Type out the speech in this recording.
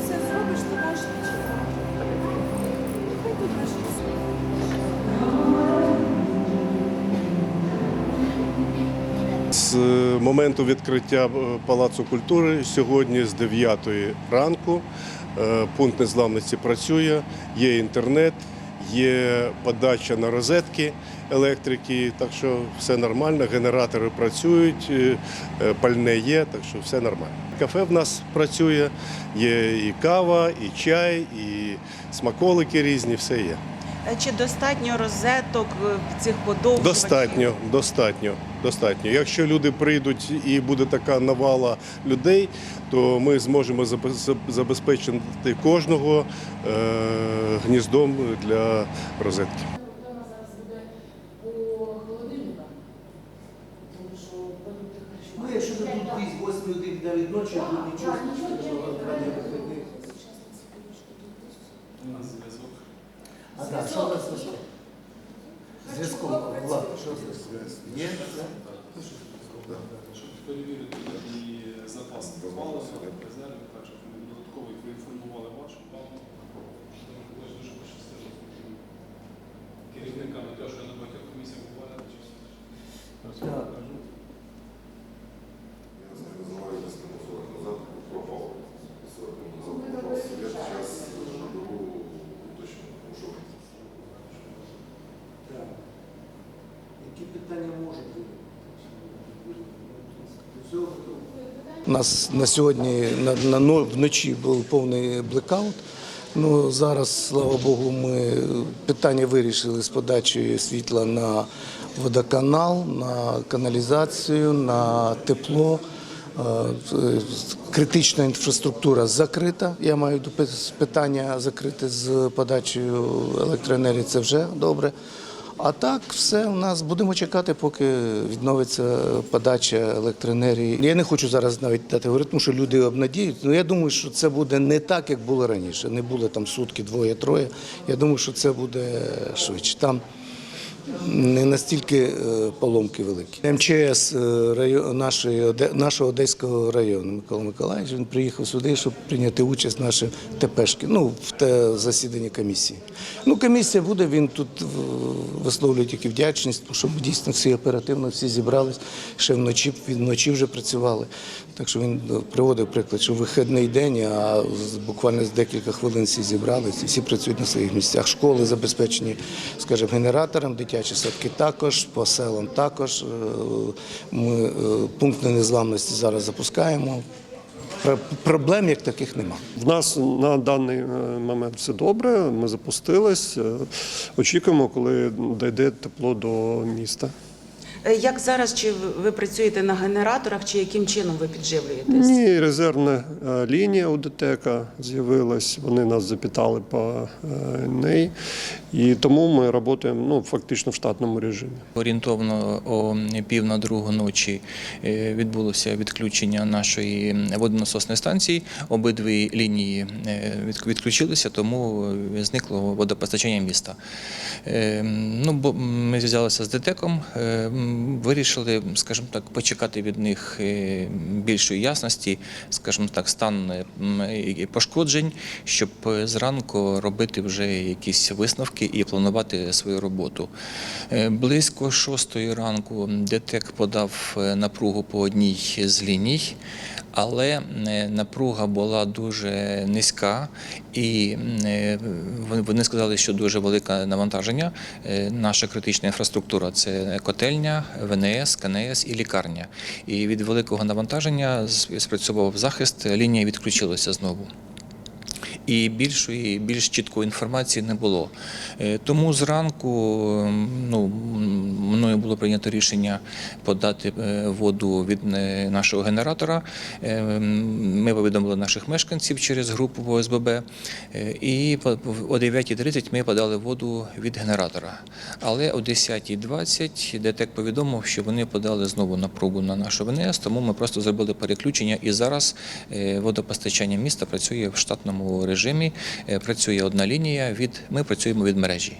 Все зробиш, то можеш. З моменту відкриття е, Палацу культури сьогодні з 9 ранку е, пункт незламності працює, є інтернет, є подача на розетки електрики, так що все нормально, генератори працюють, е, е, пальне є, так що все нормально. Кафе в нас працює, є і кава, і чай, і смаколики різні, все є. Чи достатньо розеток в цих подовжувачів? Достатньо, достатньо, достатньо. Якщо люди прийдуть і буде така навала людей, то ми зможемо забезпечити кожного е, гніздом для розетки. Ну, якщо тут 8 людей ночі, тут нічого так, нічого не не виходить. А так, що у нас з зв'язком? Зв'язком, Влад, що з зв'язком? Є? Щоб перевірити і запас тривалості, резерви, так, щоб ми додатково проінформували вашу пану. Дуже пощастило з керівниками теж я на багатьох комісіях буває. Так. У нас на сьогодні на, на но- вночі був повний блекаут. Ну, зараз, слава Богу, ми питання вирішили з подачею світла на водоканал, на каналізацію, на тепло. Е, Критична інфраструктура закрита. Я маю питання закрити з подачею електроенергії. Це вже добре. А так, все у нас будемо чекати, поки відновиться подача електроенергії. Я не хочу зараз навіть дати говорити, тому що люди обнадіють. Ну я думаю, що це буде не так, як було раніше. Не було там сутки, двоє-троє. Я думаю, що це буде швидше. Там не настільки е, поломки великі. МЧС е, нашого Одеського району Микола Миколаївич, він приїхав сюди, щоб прийняти участь в нашій ТПшки, ну, в засіданні комісії. Ну, комісія буде, він тут е, висловлює тільки вдячність, тому що ми дійсно всі оперативно, всі зібрались, ще вночі, вночі вже працювали. Так що він приводив приклад, що вихідний день, а буквально з декілька хвилин всі зібрались, всі працюють на своїх місцях. Школи забезпечені, скажімо, генератором, дитячі садки також, по селам також. Е, Ми е, пункти незламності зараз запускаємо. Проблем як таких нема. В нас на даний е, момент все добре. Ми запустились. Очікуємо, коли дійде тепло до міста. Е, Як зараз, чи ви- працюєте на генераторах, чи яким чином ви підживлюєтесь? Ні, резервна е, лінія у ДТЕКа з'явилась. Вони нас запитали по е, неї, і тому ми працюємо ну, фактично в штатному режимі. Орієнтовно о пів на другу ночі відбулося відключення нашої водонасосної станції. Обидві лінії відключилися, тому зникло водопостачання міста. Ну, бо ми зв'язалися з ДТЕКом, вирішили, скажімо так, почекати від них е, більшої ясності, скажімо так, стан пошкоджень, щоб зранку робити вже якісь висновки і планувати свою роботу. Е, Близько шостої ранку ДТЕК подав е, напругу по одній з ліній, але е, напруга була дуже низька, і е, вони- сказали, що дуже велике навантаження. Е, Наша критична інфраструктура це котельня, ВНС, КНС і лікарня. І від великого навантаження спрацював захист, лінія відключилася знову. І більшої, більш чіткої інформації не було. Е, Тому зранку ну, мною було прийнято рішення подати е, воду від е, нашого генератора. Ми повідомили наших мешканців через групу ОСББ. І о 9.30 ми подали воду від генератора. Але о 10.20 ДТЕК повідомив, що вони подали знову на пробу на нашу ВНС, тому ми просто зробили переключення. І зараз водопостачання міста працює в штатному режимі. Е, Працює одна лінія від ми працюємо від мережі.